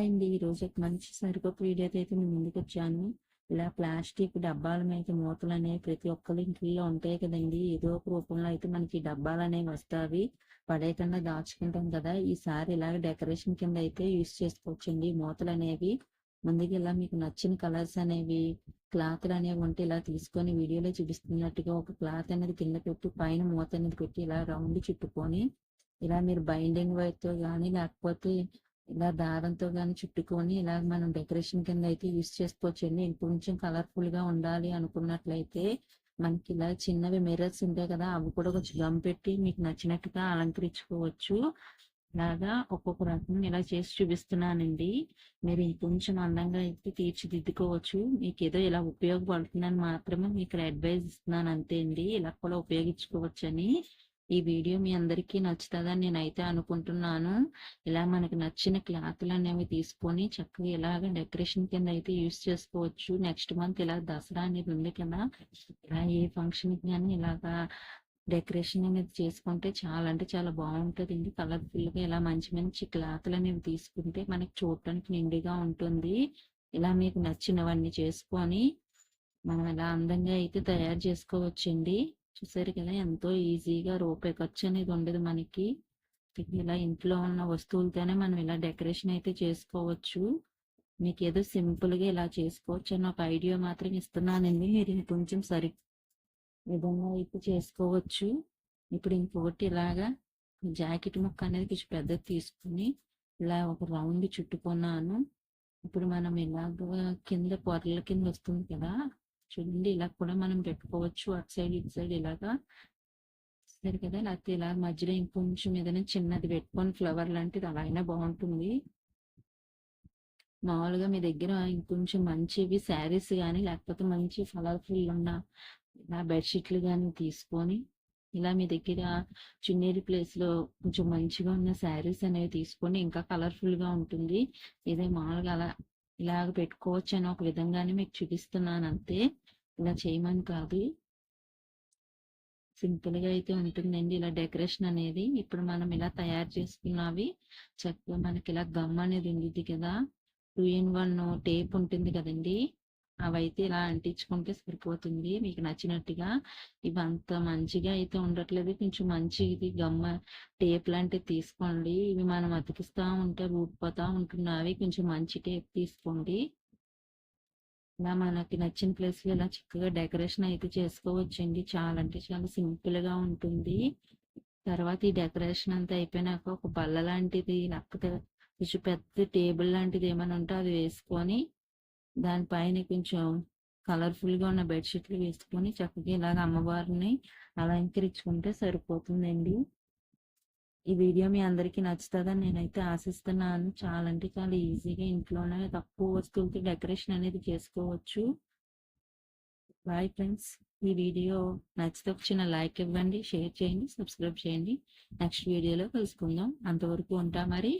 అయింది ఈరోజు ఒక మంచి సరికొత్త వీడియోతో అయితే నేను ముందుకు వచ్చాను. ఇలా ప్లాస్టిక్ డబ్బాల మీద మూతలు అనేవి ప్రతి ఒక్కరి ఇంట్లో ఉంటాయి కదండి. ఏదో ఒక రూపంలో అయితే మనకి డబ్బాలు అనేవి వస్తాయి. పడేయకుండా దాచుకుంటాం కదా. ఈసారి ఇలాగ డెకరేషన్ కింద అయితే యూస్ చేసుకోవచ్చండి. మూతలు అనేవి ముందుగా ఇలా మీకు నచ్చిన కలర్స్ అనేవి క్లాత్లు అనేవి ఉంటే ఇలా తీసుకొని వీడియోలో చూపిస్తున్నట్టుగా ఒక క్లాత్ అనేది కింద పెట్టి పైన మూత అనేది పెట్టి ఇలా రౌండ్ చుట్టుకొని ఇలా మీరు బైండింగ్ వైర్తో కానీ లేకపోతే ఇలా దారంతో కానీ చుట్టుకొని ఇలా మనం డెకరేషన్ కింద అయితే యూస్ చేసుకోవచ్చండి. ఇంకొంచెం కలర్ఫుల్గా ఉండాలి అనుకున్నట్లయితే మనకి ఇలా చిన్నవి మిర్రర్స్ ఉంటాయి కదా అవి కూడా కొంచెం గమ్ పెట్టి మీకు నచ్చినట్టుగా అలంకరించుకోవచ్చు. ఇలాగా ఒక్కొక్క రకం ఇలా చేసి చూపిస్తున్నానండి. మీరు ఇంకొంచెం అందంగా అయితే తీర్చిదిద్దుకోవచ్చు. మీకు ఏదో ఇలా ఉపయోగపడుతుందని మాత్రమే మీకు అడ్వైజ్ ఇస్తున్నాను అంతే అండి. ఇలా కూడా ఉపయోగించుకోవచ్చని. ఈ వీడియో మీ అందరికీ నచ్చుతుందని నేనైతే అనుకుంటున్నాను. ఇలా మనకు నచ్చిన క్లాత్లు అనేవి తీసుకొని చక్కగా ఇలాగ డెకరేషన్ కింద అయితే యూస్ చేసుకోవచ్చు. నెక్స్ట్ మంత్ ఇలా దసరా అనేది ఉంది కదా ఇలా ఏ ఫంక్షన్ కానీ ఇలాగా డెకరేషన్ అనేది చేసుకుంటే చాలా అంటే చాలా బాగుంటుంది కలర్ఫుల్గా ఇలా మంచి మంచి క్లాత్లు అనేవి తీసుకుంటే మనకి చూడటానికి నిండిగా ఉంటుంది. ఇలా మీకు నచ్చినవన్నీ చేసుకొని మనం ఇలా అందంగా అయితే తయారు చేసుకోవచ్చండి. చూసారు కదా ఎంతో ఈజీగా రూపాయి ఖర్చు అనేది ఉండదు మనకి. ఇలా ఇంట్లో ఉన్న వస్తువులతోనే మనం ఇలా డెకరేషన్ అయితే చేసుకోవచ్చు. మీకు ఏదో సింపుల్గా ఇలా చేసుకోవచ్చు అని ఒక ఐడియా మాత్రం ఇస్తున్నానండి. మీరు కొంచెం సరి విధంగా అయితే చేసుకోవచ్చు. ఇప్పుడు ఇంకొకటి ఇలాగా జాకెట్ ముక్క అనేది కొంచెం పెద్దది తీసుకుని ఇలా ఒక రౌండ్ చుట్టుకున్నాను. ఇప్పుడు మనం ఇలాగ కింద పొరల కింద వస్తుంది కదా చూడండి ఇలా కూడా మనం పెట్టుకోవచ్చు అటు సైడ్ ఇటు సైడ్ ఇలాగా. సరే కదా లేకపోతే ఇలా మధ్యలో ఇంకొంచెం ఏదైనా చిన్నది పెట్టుకొని ఫ్లవర్ లాంటిది అలా అయినా బాగుంటుంది. మామూలుగా మీ దగ్గర ఇంకొంచెం మంచివి శారీస్ కానీ లేకపోతే మంచి కలర్ఫుల్ ఉన్న ఇలా బెడ్షీట్లు కానీ తీసుకొని ఇలా మీ దగ్గర చున్నేరి ప్లేస్లో కొంచెం మంచిగా ఉన్న శారీస్ అనేవి తీసుకొని ఇంకా కలర్ఫుల్గా ఉంటుంది. ఇదే మామూలుగా అలా ఇలాగ పెట్టుకోవచ్చు అని ఒక విధంగానే మీకు చూపిస్తున్నాను అంతే ఇలా చేయమని కాదు. సింపుల్గా అయితే ఉంటుందండి. ఇలా డెకరేషన్ అనేది ఇప్పుడు మనం ఇలా తయారు చేసుకున్నవి చక్కగా మనకి ఇలా గమ్ అనేది ఉంది కదా. టూ ఇన్ వన్ టేప్ ఉంటుంది కదండి. అవైతే ఇలా అంటించుకుంటే సరిపోతుంది. మీకు నచ్చినట్టుగా ఇవి అంత మంచిగా అయితే ఉండట్లేదు. కొంచెం మంచి ఇది గమ్మ టేప్ లాంటివి తీసుకోండి. ఇవి మనం అతికిస్తూ ఉంటే ఊడిపోతా ఉంటున్నవి కొంచెం మంచి టేప్ తీసుకోండి. ఇలా మనకి నచ్చిన ప్లేస్లో ఇలా చక్కగా డెకరేషన్ అయితే చేసుకోవచ్చండి. చాలా అంటే చాలా సింపుల్గా ఉంటుంది. తర్వాత ఈ డెకరేషన్ అంతా అయిపోయినాక ఒక బల్ల లాంటిది లేకపోతే కొంచెం పెద్ద టేబుల్ లాంటిది ఏమైనా ఉంటే అది వేసుకొని దానిపైన కొంచెం కలర్ఫుల్గా ఉన్న బెడ్షీట్లు వేసుకొని చక్కగా ఇలాగ అమ్మవారిని అలంకరించుకుంటే సరిపోతుందండి. ఈ వీడియో మీ అందరికీ నచ్చుతుందని నేనైతే ఆశిస్తున్నాను. చాలా అంటే చాలా ఈజీగా ఇంట్లోనే తక్కువ వస్తువులతో డెకరేషన్ అనేది చేసుకోవచ్చు. బాయ్ ఫ్రెండ్స్ ఈ వీడియో నచ్చితే చిన్న లైక్ ఇవ్వండి షేర్ చేయండి సబ్స్క్రైబ్ చేయండి. నెక్స్ట్ వీడియోలో కలుసుకుందాం. అంతవరకు ఉంటా మరి.